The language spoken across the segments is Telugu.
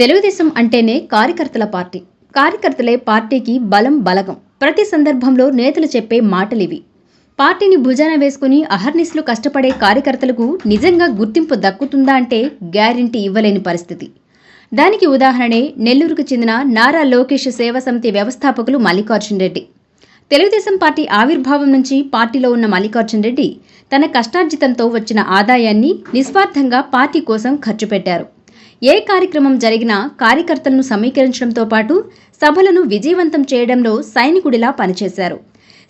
తెలుగుదేశం అంటేనే కార్యకర్తల పార్టీ. కార్యకర్తలే పార్టీకి బలం బలగం. ప్రతి సందర్భంలో నేతలు చెప్పే మాటలివి. పార్టీని భుజాన వేసుకుని అహర్నిస్లు కష్టపడే కార్యకర్తలకు నిజంగా గుర్తింపు దక్కుతుందా అంటే గ్యారంటీ ఇవ్వలేని పరిస్థితి. దానికి ఉదాహరణే నెల్లూరుకు చెందిన నారా లోకేష్ సేవా సమితి వ్యవస్థాపకులు మల్లికార్జున్ రెడ్డి. తెలుగుదేశం పార్టీ ఆవిర్భావం నుంచి పార్టీలో ఉన్న మల్లికార్జున్ రెడ్డి తన కష్టార్జితంతో వచ్చిన ఆదాయాన్ని నిస్వార్థంగా పార్టీ కోసం ఖర్చు పెట్టారు. ఏ కార్యక్రమం జరిగినా కార్యకర్తలను సమీకరించడంతో పాటు సభలను విజయవంతం చేయడంలో సైనికుడిలా పనిచేశారు.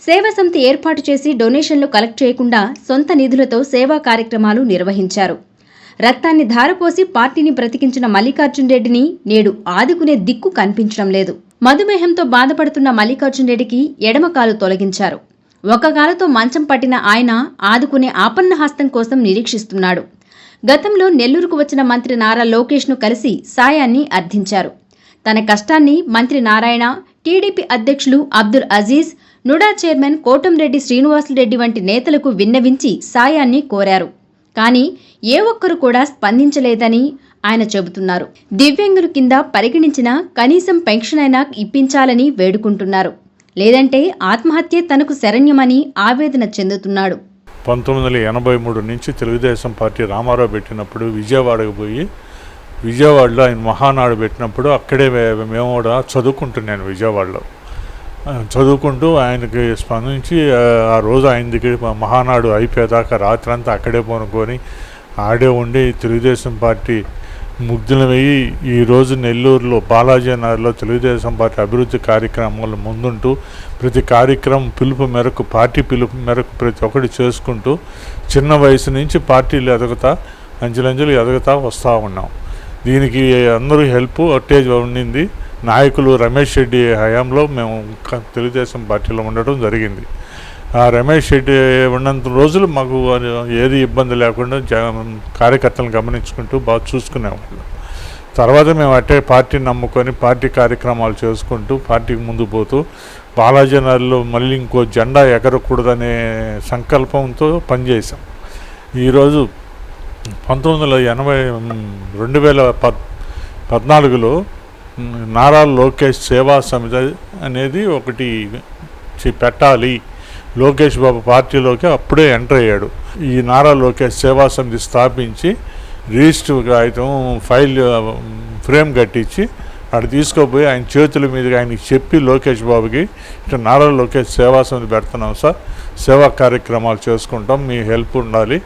సేవా సమితి ఏర్పాటు చేసి డొనేషన్లు కలెక్ట్ చేయకుండా సొంత నిధులతో సేవా కార్యక్రమాలు నిర్వహించారు. రక్తాన్ని ధారపోసి పార్టీని బ్రతికించిన మల్లికార్జున్ రెడ్డిని నేడు ఆదుకునే దిక్కు కనిపించడం లేదు. మధుమేహంతో బాధపడుతున్న మల్లికార్జున్ రెడ్డికి తొలగించారు. ఒక మంచం పట్టిన ఆయన ఆదుకునే ఆపన్న హస్తం కోసం నిరీక్షిస్తున్నాడు. గతంలో నెల్లూరుకు వచ్చిన మంత్రి నారా లోకేష్ను కలిసి సాయాన్ని అర్థించారు. తన కష్టాన్ని మంత్రి నారాయణ టీడీపీ అధ్యక్షులు అబ్దుల్ అజీజ్ నుడా చైర్మన్ కోటంరెడ్డి శ్రీనివాసులరెడ్డి వంటి నేతలకు విన్నవించి సాయాన్ని కోరారు. కానీ ఏ ఒక్కరు కూడా స్పందించలేదని ఆయన చెబుతున్నారు. దివ్యాంగుల కింద పరిగణించిన కనీసం పెన్షన్ అయినా ఇప్పించాలని వేడుకుంటున్నారు. లేదంటే ఆత్మహత్యే తనకు శరణ్యమని ఆవేదన చెందుతున్నాడు. పంతొమ్మిది వందల ఎనభై మూడు నుంచి తెలుగుదేశం పార్టీ రామారావు పెట్టినప్పుడు విజయవాడకు పోయి విజయవాడలో ఆయన మహానాడు పెట్టినప్పుడు అక్కడే మే- మేము కూడా చదువుకుంటున్నాను విజయవాడలో. చదువుకుంటూ ఆయనకి స్పందించి ఆ, రోజు ఆయన దగ్గర మహానాడు అయిపోయేదాకా రాత్రి అంతా అక్కడే పోనుకొని ఆడే ఉండి తెలుగుదేశం పార్టీ ముగ్ధులమయ్యి ఈరోజు నెల్లూరులో బాలాజీ నగర్లో తెలుగుదేశం పార్టీ అభివృద్ధి కార్యక్రమాలు ముందుంటూ ప్రతి కార్యక్రమం పిలుపు మేరకు పార్టీ పిలుపు మేరకు ప్రతి ఒక్కటి చేసుకుంటూ చిన్న వయసు నుంచి పార్టీలు ఎదుగుతా అంచెలంచెలు ఎదుగుతా వస్తూ ఉన్నాం. దీనికి అందరూ హెల్ప్ అట్టేజ్ ఉండింది. నాయకులు రమేష్ రెడ్డి హయాంలో మేము తెలుగుదేశం పార్టీలో ఉండటం జరిగింది. ఆ రమేష్ రెడ్డి ఉన్నంత రోజులు మాకు ఏది ఇబ్బంది లేకుండా జ కార్యకర్తలను గమనించుకుంటూ బాగా చూసుకునేవాళ్ళు తర్వాత మేము అట్టే పార్టీని నమ్ముకొని పార్టీ కార్యక్రమాలు చేసుకుంటూ పార్టీకి ముందు పోతూ బాలాజీ నగర్లో మళ్ళీ ఇంకో జెండా ఎగరకూడదనే సంకల్పంతో పనిచేసాం ఈరోజు పంతొమ్మిది వందల ఎనభై రెండు వేల పద్ పద్నాలుగులో నారా లోకేష్ సేవా సమితి అనేది ఒకటి పెట్టాలి. లోకేష్ బాబు పార్టీలోకి అప్పుడే ఎంటర్ అయ్యాడు. ఈ నారా లోకేష్ సేవా సమితి స్థాపించి రిజిస్టర్ కాగితం ఫైల్ ఫ్రేమ్ కట్టించి అక్కడ తీసుకోపోయి ఆయన చేతుల మీదుగా ఆయనకి చెప్పి లోకేష్ బాబుకి ఇట్లా నారా లోకేష్ సేవా సమితి పెడుతున్నాం సార్ సేవా కార్యక్రమాలు చేసుకుంటాం మీ హెల్ప్ ఉండాలి.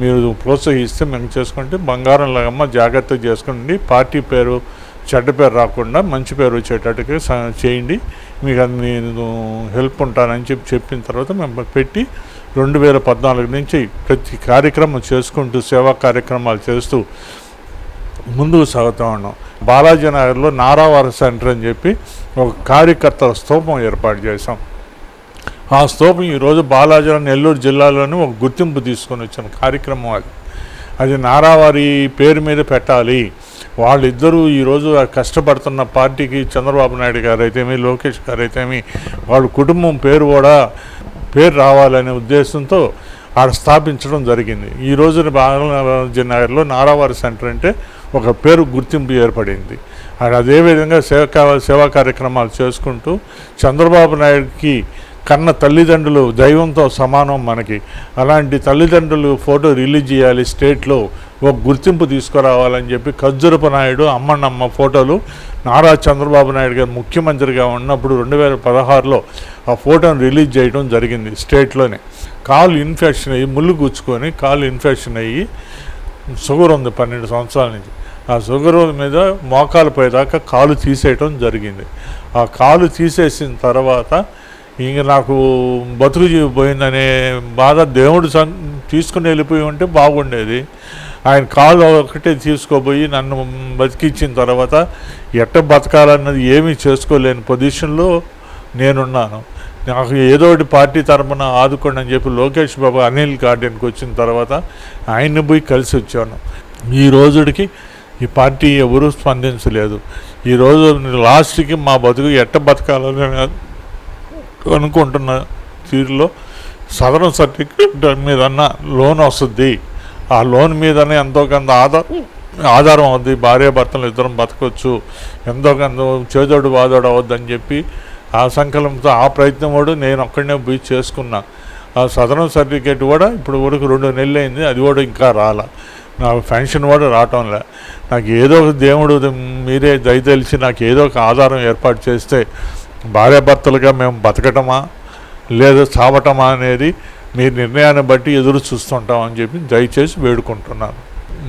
మీరు ప్రోత్సహిస్తే మేము చేసుకుంటే బంగారం లాగమ్మ జాగ్రత్తగా చేసుకోండి పార్టీ పేరు చెడ్డ పేరు రాకుండా మంచి పేరు వచ్చేటట్టుగా చేయండి. మీకు అది నేను హెల్ప్ ఉంటానని చెప్పి చెప్పిన తర్వాత మేము పెట్టి రెండు వేల పద్నాలుగు నుంచి ప్రతి కార్యక్రమం చేసుకుంటూ సేవా కార్యక్రమాలు చేస్తూ ముందుకు సాగుతూ ఉన్నాం. బాలాజీ నగర్లో నారావార సెంటర్ అని చెప్పి ఒక కార్యకర్తల స్తూపం ఏర్పాటు చేశాం. ఆ స్తూపం ఈరోజు బాలాజీ నెల్లూరు జిల్లాలోనే ఒక గుర్తింపు తీసుకొని వచ్చిన కార్యక్రమం అది. అది నారావారి పేరు మీద పెట్టాలి. వాళ్ళిద్దరూ ఈరోజు కష్టపడుతున్న పార్టీకి చంద్రబాబు నాయుడు గారైతేమి లోకేష్ గారైతేమి వాళ్ళ కుటుంబం పేరు కూడా పేరు రావాలనే ఉద్దేశంతో ఆడ స్థాపించడం జరిగింది. ఈ రోజున బాలాజీ నగర్లో నారావారి సెంటర్ అంటే ఒక పేరు గుర్తింపు ఏర్పడింది. ఆడ అదేవిధంగా సేవ సేవా కార్యక్రమాలు చేసుకుంటూ చంద్రబాబు నాయుడుకి కన్న తల్లిదండ్రులు దైవంతో సమానం మనకి. అలాంటి తల్లిదండ్రులు ఫోటో రిలీజ్ చేయాలి స్టేట్లో ఒక గుర్తింపు తీసుకురావాలని చెప్పి ఖజ్జరపు నాయుడు అమ్మన్నమ్మ ఫోటోలు నారా చంద్రబాబు నాయుడు గారు ముఖ్యమంత్రిగా ఉన్నప్పుడు రెండు వేల పదహారులో ఆ ఫోటోను రిలీజ్ చేయడం జరిగింది స్టేట్లోనే. కాలు ఇన్ఫెక్షన్ అయ్యి ముళ్ళు గుచ్చుకొని కాలు ఇన్ఫెక్షన్ అయ్యి షుగర్ ఉంది పన్నెండు సంవత్సరాల నుంచి. ఆ షుగర్ మీద మోకాలు పోయేదాకా కాలు తీసేయటం జరిగింది. ఆ కాలు తీసేసిన తర్వాత ఇంక నాకు బతుకు పోయిందనే బాధ దేవుడు సన్ తీసుకుని వెళ్ళిపోయి ఉంటే బాగుండేది. ఆయన కాలు ఒకటే తీసుకోబోయి నన్ను బతికించిన తర్వాత ఎట్ట బతకాలన్నది ఏమీ చేసుకోలేని పొజిషన్లో నేనున్నాను. నాకు ఏదో ఒకటి పార్టీ తరపున ఆదుకోండి అని చెప్పి లోకేష్ బాబు అనిల్ గార్డెన్కి వచ్చిన తర్వాత ఆయన్ని పోయి కలిసి వచ్చాను. ఈ రోజుడికి ఈ పార్టీ ఎవరూ స్పందించలేదు. ఈరోజు లాస్ట్కి మా బతుకు ఎట్ట బతకాలని అనుకుంటున్న తీరులో సదరం సర్టిఫికేట్ మీద లోన్ వస్తుంది. ఆ లోన్ మీదనే ఎంతో కొంత ఆధారం ఆధారం అవుద్ది. భార్య భర్తలు ఇద్దరం బతకొచ్చు. ఎంతో కొంత చేదోడు బాదోడు అవద్దని చెప్పి ఆ సంకల్పంతో ఆ ప్రయత్నం కూడా నేను ఒక్కడనే పోయి చేసుకున్నా. ఆ సదరం సర్టిఫికేట్ కూడా ఇప్పుడు వరకు రెండు నెలలు అయింది. అది కూడా ఇంకా రాలా. నా పెన్షన్ కూడా రావటంలే నాకు ఏదో ఒక దేవుడు మీరే దయతెలిచి నాకు ఏదో ఒక ఆధారం ఏర్పాటు చేస్తే భార్యాభర్తలుగా మేము బతకటమా? లేదా చావటమా అనేది మీ నిర్ణయాన్ని బట్టి ఎదురు చూస్తుంటామని చెప్పి దయచేసి వేడుకుంటున్నాను.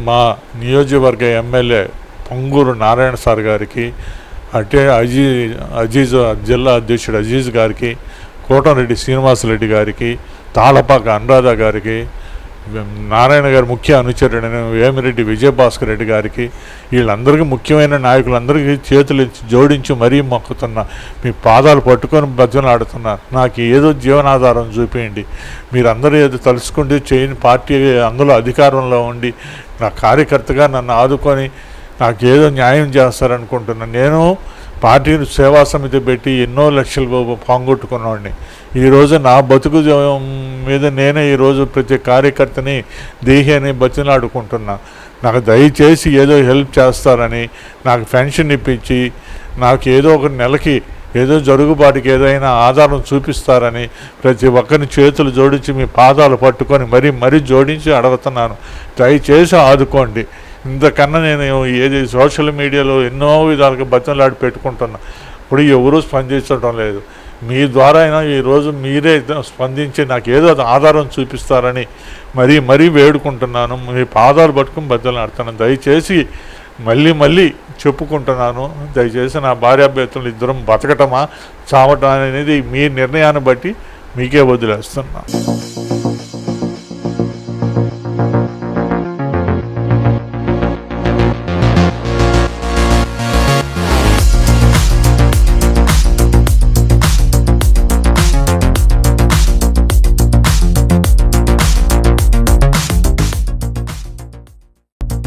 మా నియోజకవర్గ ఎమ్మెల్యే పొంగూరు నారాయణ సార్ గారికి అటే అజీ అజీజ్ జిల్లా అధ్యక్షుడు అజీజ్ గారికి కోటంరెడ్డి శ్రీనివాసరెడ్డి గారికి తాళపాక అనురాధ గారికి నారాయణ గారి ముఖ్య అనుచరుడైన వేమిరెడ్డి విజయభాస్కర్ రెడ్డి గారికి వీళ్ళందరికీ ముఖ్యమైన నాయకులందరికీ చేతులు జోడించి మరీ మొక్కుతున్నా మీ పాదాలు పట్టుకొని బద్దలాడుతున్నా నాకు ఏదో జీవనాధారం చూపించండి మీరందరూ ఏదో తలుసుకుంటే చేయని పార్టీ అందులో అధికారంలో ఉండి నా కార్యకర్తగా నన్ను ఆదుకొని నాకు ఏదో న్యాయం చేస్తారనుకుంటున్నాను నేను పార్టీని సేవా సమితి పెట్టి ఎన్నో లక్షలు పాంగొట్టుకున్నవాడిని. ఈరోజు నా బతుకు మీద నేనే ఈరోజు ప్రతి కార్యకర్తని దేహి బతిలాడుకుంటున్నా. నాకు దయచేసి ఏదో హెల్ప్ చేస్తారని నాకు పెన్షన్ ఇప్పించి నాకు ఏదో ఒక నెలకి ఏదో జరుగుబాటుకి ఏదైనా ఆధారం చూపిస్తారని ప్రతి ఒక్కరిని చేతులు జోడించి మీ పాదాలు పట్టుకొని మరీ మరీ జోడించి అడుగుతున్నాను. దయచేసి ఆదుకోండి. ఇంతకన్నా నేను ఏది సోషల్ మీడియాలో ఎన్నో విధాలుగా బతిలాడి పెట్టుకుంటున్నా. ఇప్పుడు ఎవరూ స్పందించడం లేదు. మీ ద్వారా అయినా ఈరోజు మీరే స్పందించి నాకు ఏదో ఆధారం చూపిస్తారని మరీ మరీ వేడుకుంటున్నాను. మీ పాదాలు పట్టుకుని బద్దలాడుతున్నాను దయచేసి మళ్ళీ మళ్ళీ చెప్పుకుంటున్నాను. దయచేసి నా భార్యాభ్యర్థులు ఇద్దరం బతకటమా చావటం అనేది మీ నిర్ణయాన్ని బట్టి మీకే వదిలేస్తున్నాను